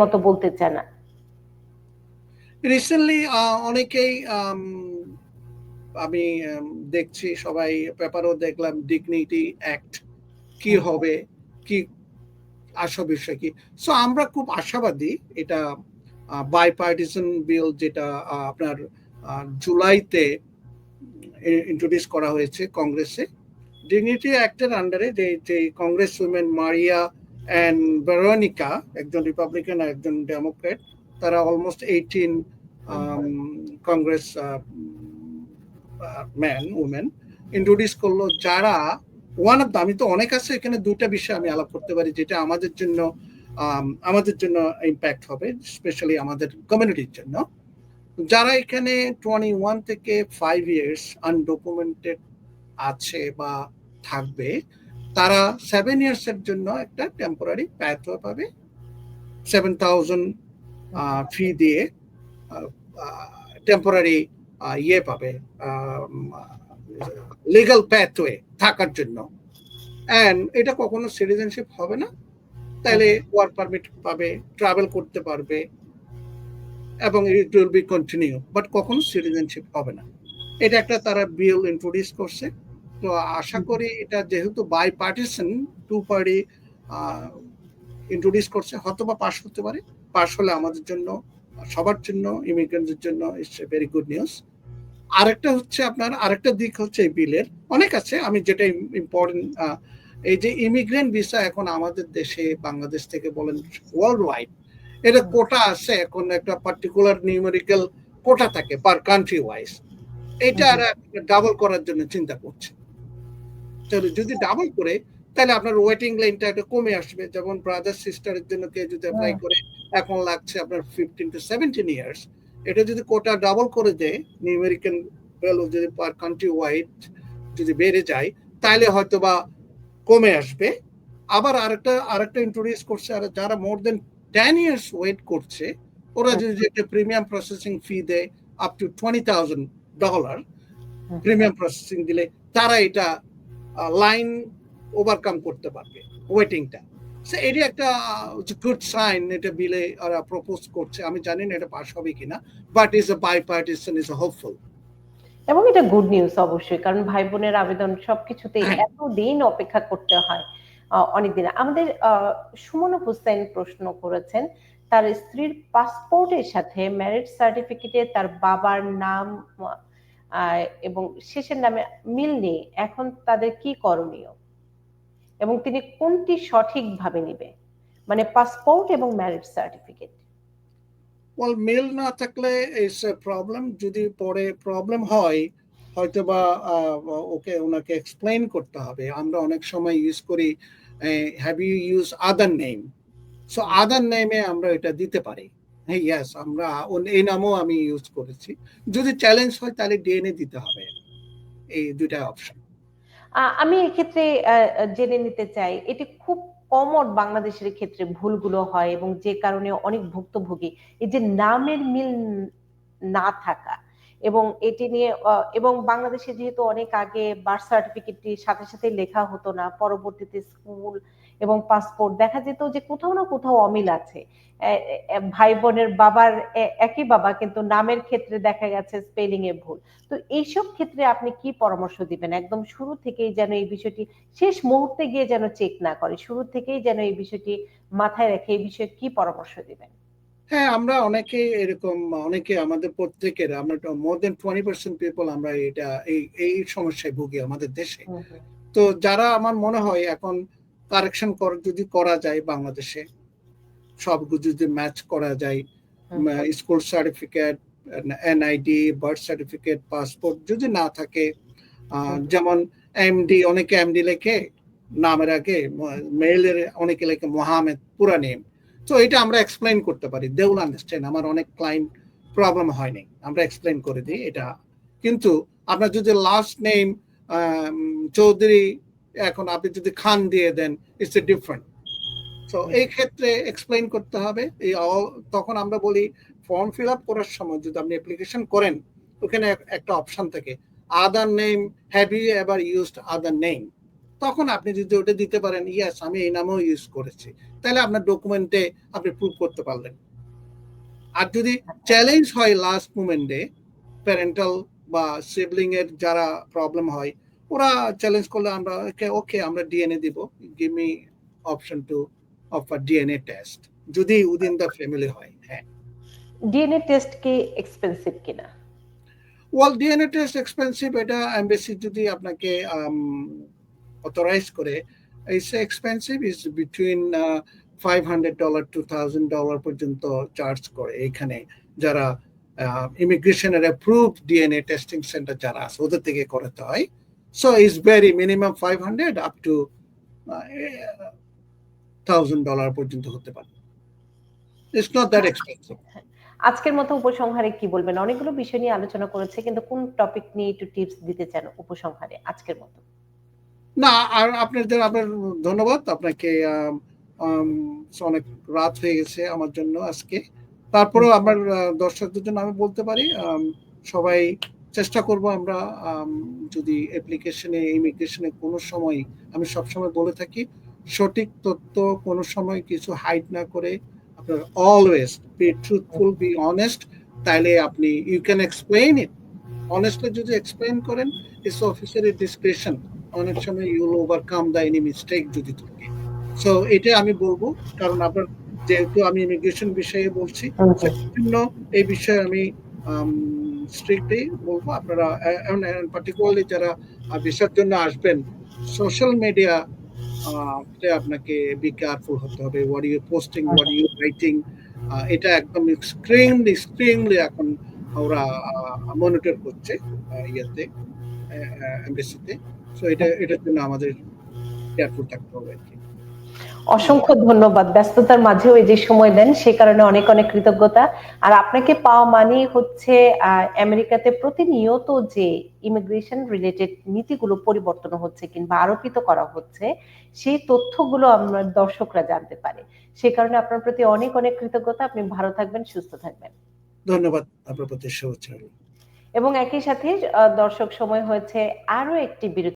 মতো বলতে চান না। রিসেন্টলি অনেকেই আমি দেখছি সবাই পেপারও দেখলাম ডিগনিটি অ্যাক্ট কি হবে কি আসা বিষয় কি। সো আমরা খুব আশাবাদী এটা বাই পার্টিসন বিল যেটা আপনার জুলাইতে ইন্ট্রোডিউস করা হয়েছে কংগ্রেসে। ডিগনিটি অ্যাক্টের আন্ডারে যে যে Congress women Maria and Veronica একজন রিপাবলিকান আর একজন ডেমোক্রেট তারা almost eighteen congressman women introduce করল যারা ওয়ান অফ দ্য আমি তো অনেক আছে এখানে দুইটা বিষয় আমি আলাপ করতে পারি যেটা আমাদের জন্য um, আমাদের জন্য ইম্প্যাক্ট হবে স্পেশালি আমাদের কমিউনিটির জন্য। যারা এখানে টোয়েন্টি ওয়ান থেকে ফাইভ ইয়ার্স আনডকুমেন্টেড আছে বা থাকবে তারা সেভেন ইয়ার্স এর জন্য একটা টেম্পোরারি প্যাথওয়ে পাবে। সেভেন থাউজেন্ড ফি দিয়ে টেম্পোরারি ইয়ে পাবে লিগাল প্যাথওয়ে থাকার জন্য। অ্যান্ড এটা কখনো সিটিজেনশিপ হবে না। তাহলে ওয়ার্ক পারমিট পাবে ট্রাভেল করতে পারবে এবং it will be continue but কখনো সিটিজেনশিপ হবে না। এটা একটা তারা বিল ইন্ট্রোডিউস করছে। তো আশা করি এটা যেহেতু bipartisan two party introduce করছে হয়তো বা পাশ হতে পারে। পাশ হলে আমাদের জন্য, সবার জন্য ইমিগ্রেন্টদের জন্য ইটস ভেরি গুড নিউজ আরেকটা হচ্ছে আপনার, আরেকটা দিক হচ্ছে এই বিলের অনেক আছে, আমি যেটা ইম্পর্টেন্ট এই যে ইমিগ্রেন্ট ভিসা এখন আমাদের দেশে, বাংলাদেশ থেকে বলেন ওয়ার্ল্ড ওয়াইড এটা কোটা আছে এখন একটা পার্টিকুলার নিউমেরিক্যাল কোটা থাকে পার কান্ট্রি ওয়াইজ এটা আর ডাবল করার জন্য চিন্তা করছে। যদি ডাবল করে তাহলে আপনার ওয়েটিং লাইনটা একটা কমে আসবে। যেমন ব্রাদার সিস্টারের জন্য কেউ যদি অ্যাপ্লাই করে এখন লাগছে আপনার ফিফটিন টু সেভেন্টিন ইয়ার্স এটা যদি কোটা ডাবল করে দেয় নিউমেরিক্যাল ভ্যালু যদি পার কান্ট্রি ওয়াইড যদি বেড়ে যায় তাহলে হয়তো বা কমে আসবে। আবার আরেকটা আরেকটা ইন্ট্রোডিউস করছে আর যারা more than ten years wait করছে ওরা যদি একটা প্রিমিয়াম প্রসেসিং ফি দেয় up to twenty thousand dollar premium processing দিলে তারা এটা লাইন ওভারকাম করতে পারবে ওয়েটিংটা সে এটি একটা গুড সাইন এটা বিলে ওরা প্রপোজ করছে। আমি জানি না এটা পাস হবে কিনা but is a bipartisan is a hopeful এবং এটা গুড নিউজ অবশ্যই কারণ ভাই বোনের আবেদন সবকিছুতে এতদিন অপেক্ষা করতে হয় অনেকদিন। আমাদের সুমন হোসেন প্রশ্ন করেছেন তার স্ত্রীর পাসপোর্টের সাথে ম্যারেজ সার্টিফিকেটে তার বাবার নাম এবং শেষের নামে মিল নেই। এখন তাদের কি করণীয়? এবং তিনি কোনটি সঠিকভাবে নিবে? মানে পাসপোর্ট এবং ম্যারেজ সার্টিফিকেট ওয়াল মেল না থাকলে ইটস এ প্রবলেম যদি পরে প্রবলেম হয় হয়তো বা ওকে, ওনাকে এক্সপ্লেন করতে হবে। আমরা অনেক সময় ইউজ করি have you use other name so other নেমে আমরা এটা দিতে পারি। হ্যাঁ ইয়াস আমরা এই নামও আমি ইউজ করেছি। যদি চ্যালেঞ্জ হয়, তাহলে ডিএনএ দিতে হবে। এই দুইটা অপশন আমি এক্ষেত্রে জেনে নিতে চাই, এটি খুব কমন বাংলাদেশের ক্ষেত্রে ভুলগুলো হয় এবং যে কারণে অনেক ভুক্তভোগী, এই যে নামের মিল না থাকা এবং এটি নিয়ে এবং বাংলাদেশে যেহেতু অনেক আগে বার্থ সার্টিফিকেটটি সাথে সাথে লেখা হতো না, পরবর্তীতে স্কুল এবং পাসপোর্ট দেখা যেত যে কোথাও না কোথাও অমিল আছে। ভাই বোনের বাবার একই বাবা কিন্তু নামের ক্ষেত্রে দেখা গেছে স্পেলিং এ ভুল। তো এইসব ক্ষেত্রে আপনি কি পরামর্শ দিবেন? একদম শুরু থেকেই যেন এই বিষয়টি শেষ মুহূর্তে গিয়ে যেন চেক না করে শুরু থেকেই যেন এই বিষয়টি মাথায় রেখে এই বিষয়ে কি পরামর্শ দিবেন? হ্যাঁ আমরা অনেকে এরকম অনেকে আমাদের প্রত্যেকের আমরা more than twenty percent people আমরা এটা এই এই সমস্যায় ভুগি আমাদের দেশে। তো যারা আমার মনে হয় এখন কারেকশন যদি করা যায় বাংলাদেশে সব যদি ম্যাচ করা যায় school certificate NID birth certificate passport যদি না থাকে যেমন এমডি অনেকে এমডি লেখে নামের আগে মেইলের অনেকে লেখে মোহামেদ পুরা নেম তো এটা আমরা এক্সপ্লেন করতে পারি। দে উইল আন্ডারস্ট্যান্ড আমার অনেক ক্লায়েন্ট প্রবলেম হয়নি। আমরা এক্সপ্লেন করে দিই এটা। কিন্তু আপনার যদি লাস্ট নেম চৌধুরী এখন আপনি যদি খান দিয়ে দেন ইটস এ ডিফারেন্ট তো এই ক্ষেত্রে এক্সপ্লেন করতে হবে এই তখন আমরা বলি ফর্ম ফিল আপ করার সময় যদি আপনি অ্যাপ্লিকেশন করেন ওখানে একটা অপশন থাকে other name have you ever used other name তখন আপনি যদি ওটা দিতে পারেন ইয়াস আমি এই নামেও ইউজ করেছি। তাহলে আপনার ডকুমেন্টে আপনি প্রুভ করতে পারলেন। আর যদি চ্যালেঞ্জ হয় লাস্ট মুমেন্টে প্যারেন্টাল বা সিবলিং এর যারা প্রবলেম হয় ওরা চ্যালেঞ্জ করলে আমরা ওকে আমরা ডিএনএ দিব। Give me option to offer DNA test যদি উইদিন দ্য ফ্যামিলি হয় হ্যাঁ। ডিএনএ টেস্ট কি এক্সপেন্সিভ কিনা? ওয়াল ডিএনএ টেস্ট এক্সপেন্সিভ এটা এমবেসি যদি আপনাকে অথরাইজ করে it's expensive is between five hundred dollar to thousand dollar পর্যন্ত চার্জ করে এখানে যারা ইমিগ্রেশনের অ্যাপ্রুভ ডিএনএ টেস্টিং সেন্টার যারা আছে ওদের থেকে করাতে হয়। Is very minimum five hundred up to thousand dollar পর্যন্ত হতে পারে। ইটস নট দ্যাট এক্সপেন্সিভ আজকের মতো উপসংহারে কি বলবেন? অনেকগুলো বিষয় নিয়ে আলোচনা করেছে কিন্তু কোন টপিক নিয়ে একটু টিপস দিতে চান উপসংহারে আজকের মতো? না আর আপনাদের আপনার ধন্যবাদ। আপনাকে অনেক রাত হয়ে গেছে আমার জন্য আজকে। তারপরেও আমার দর্শকদের জন্য আমি বলতে পারি সবাই চেষ্টা করব আমরা যদি অ্যাপ্লিকেশনে ইমিগ্রেশনে কোনো সময় আমি সবসময় বলে থাকি সঠিক তথ্য কোনো সময় কিছু হাইড না করে আপনার always be truthful be honest তাইলে আপনি you can explain it honestly যদি এক্সপ্লেইন করেন ইটস অফিসারের ডিসক্রিপশন অনেক সময় you'll overcome the any mistake যদি থাকে। সো এটা আমি বলব কারণ আপনার যেহেতু আমি ইমিগ্রেশন বিষয়ে বলছি জন্য এই বিষয়ে আমি স্ট্রিক্টলি বলব, আপনারা পার্টিকুলারলি যারা ভিসার জন্য আসবেন সোশ্যাল মিডিয়া আপনাকে বি কেয়ারফুল হতে হবে। What you posting what you writing এটা একদম এক্সট্রিমলি এক্সট্রিমলি এখন ওরা মনিটর করছে ইয়েতে এমবেসিতে সো এটা, এটার জন্য আমাদের কেয়ারফুল থাকতে হবে আর কি। অসংখ্য ধন্যবাদ। ব্যস্ততার মাঝেও এই যে সময় দেন সে কারণে অনেক অনেক কৃতজ্ঞতা। আর আপনাকে পাওয়া মানে হচ্ছে আমেরিকাতে প্রতিনিয়ত যে ইমিগ্রেশন রিলেটেড নীতিগুলো পরিবর্তন হচ্ছে কিংবা আরোপিত করা হচ্ছে সেই তথ্যগুলো আমরা দর্শকরা জানতে পারে। সে কারণে আপনার প্রতি অনেক অনেক কৃতজ্ঞতা। আপনি ভালো থাকবেন সুস্থ থাকবেন। ধন্যবাদ আপনার প্রতি শুভেচ্ছা। এবং একই সাথে দর্শক সময় হয়েছে আরও একটি বিরতি।